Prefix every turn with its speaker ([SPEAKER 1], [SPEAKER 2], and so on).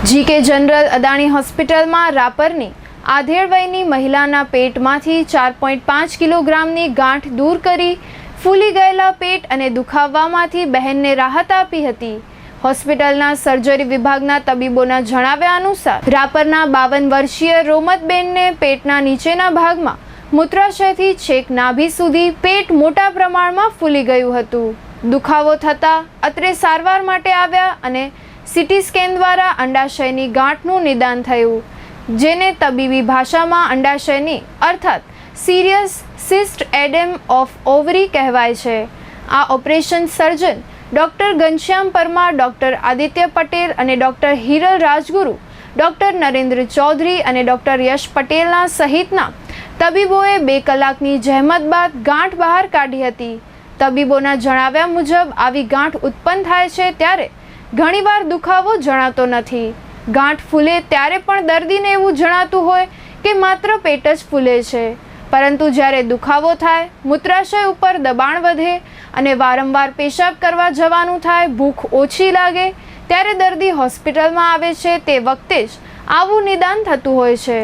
[SPEAKER 1] GK general Adani હોસ્પિટલમાં રાપરની આધેડ વયની મહિલાના પેટમાંથી ચાર પોઈન્ટ પાંચ કિલોગ્રામની ગાંઠ દૂર કરી ફૂલી ગયેલા પેટ અને દુખાવામાંથી બહેનને રાહત આપી હતી. હોસ્પિટલના સર્જરી વિભાગના તબીબોના જણાવ્યા અનુસાર, રાપરના બાવન વર્ષીય રોમતબેનને પેટના નીચેના ભાગમાં મૂત્રાશયથી છેક નાભી સુધી પેટ મોટા પ્રમાણમાં ફૂલી ગયું હતું. દુખાવો થતાં અત્રે સારવાર માટે આવ્યા અને સીટી સ્કેન દ્વારા અંડાશયની ગાંઠનું નિદાન થયું, જેને તબીબી ભાષામાં અંડાશયની, અર્થાત સિરિયસ સિસ્ટ એડેમ ઓફ ઓવરી કહેવાય છે. આ operation surgeon doctor Ghanshyam Parmar, doctor Aditya Patel અને ડૉક્ટર હિરલ રાજગુરુ, ડૉક્ટર નરેન્દ્ર ચૌધરી અને ડૉક્ટર યશ પટેલના સહિતના તબીબોએ બે કલાકની જહેમત બાદ ગાંઠ બહાર કાઢી હતી. તબીબોના જણાવ્યા મુજબ, આવી ગાંઠ ઉત્પન્ન થાય છે ત્યારે ઘણીવાર દુખાવો જણાતો નથી. ગાંઠ ફૂલે ત્યારે પણ દર્દીને એવું જણાતું હોય કે માત્ર પેટ જ ફૂલે છે. પરંતુ જ્યારે દુખાવો થાય, મૂત્રાશય ઉપર દબાણ વધે અને વારંવાર પેશાબ કરવા જવાનું થાય, ભૂખ ઓછી લાગે, ત્યારે દર્દી હોસ્પિટલમાં આવે છે તે વખતે જ આવું નિદાન થતું હોય છે.